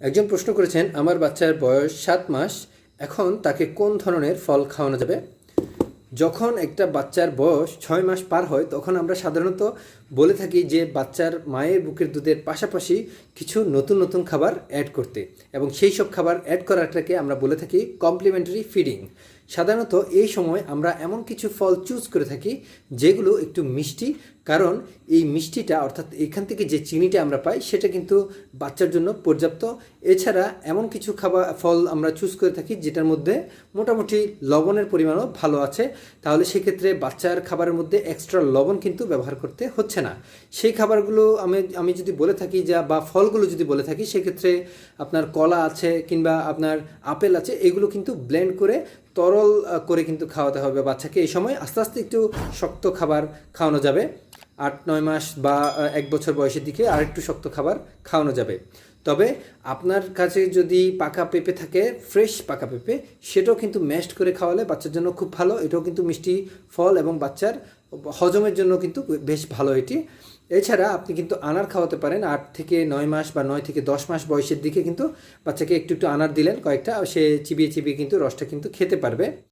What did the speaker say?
একজন প্রশ্ন করেছেন, আমার বাচ্চার বয়স সাত মাস, এখন তাকে কোন ধরনের ফল খাওয়ানো যাবে? যখন একটা বাচ্চার বয়স ছয় মাস পার হয়, তখন আমরা সাধারণত বলে থাকি যে, বাচ্চার মায়ের বুকের দুধের পাশাপাশি কিছু নতুন নতুন খাবার অ্যাড করতে। এবং সেই সব খাবার অ্যাড করাটাকে আমরা বলে থাকি কমপ্লিমেন্টারি ফিডিং সাধারণত এই সময় আমরা এমন কিছু ফল চুজ করে থাকি, যেগুলো একটু মিষ্টি, কারণ এই মিষ্টিটা অর্থাৎ এখান থেকে যে চিনিটা আমরা পাই, সেটা কিন্তু বাচ্চার জন্য পর্যাপ্ত। এছাড়া এমন কিছু খাবার, ফল আমরা চুজ করে থাকি, যেটার মধ্যে মোটামুটি লবণের পরিমাণও ভালো আছে। তাহলে সেক্ষেত্রে বাচ্চার খাবারের মধ্যে এক্সট্রা লবণ কিন্তু ব্যবহার করতে হচ্ছে না। সেই খাবারগুলো আমি আমি যদি বলে থাকি যা, বা ফলগুলো যদি বলে থাকি, সেক্ষেত্রে আপনার কলা আছে কিংবা আপনার আপেল আছে, এগুলো কিন্তু ব্লেন্ড করে তরল করে কিন্তু খাওয়াতে হবে বাচ্চাকে। এই সময় আস্তে আস্তে একটু শক্ত খাবার খাওয়ানো যাবে। আট, নয় মাস বা এক বছর বয়সের দিকে আর একটু শক্ত খাবার খাওয়ানো যাবে। তবে আপনার কাছে যদি পাকা পেঁপে থাকে, ফ্রেশ পাকা পেঁপে, সেটাও কিন্তু ম্যাশড করে খাওয়ালে বাচ্চার জন্য খুব ভালো। এটাও কিন্তু মিষ্টি ফল এবং বাচ্চার হজমের জন্য কিন্তু বেশ ভালো এটি। এছাড়া আপনি কিন্তু আনার খাওয়াতে পারেন। আট থেকে নয় মাস বা নয় থেকে দশ মাস বয়সের দিকে কিন্তু বাচ্চাকে একটু একটু আনার দিলেন কয়েকটা। সে চিবিয়ে চিবিয়ে কিন্তু রসটা কিন্তু খেতে পারবে।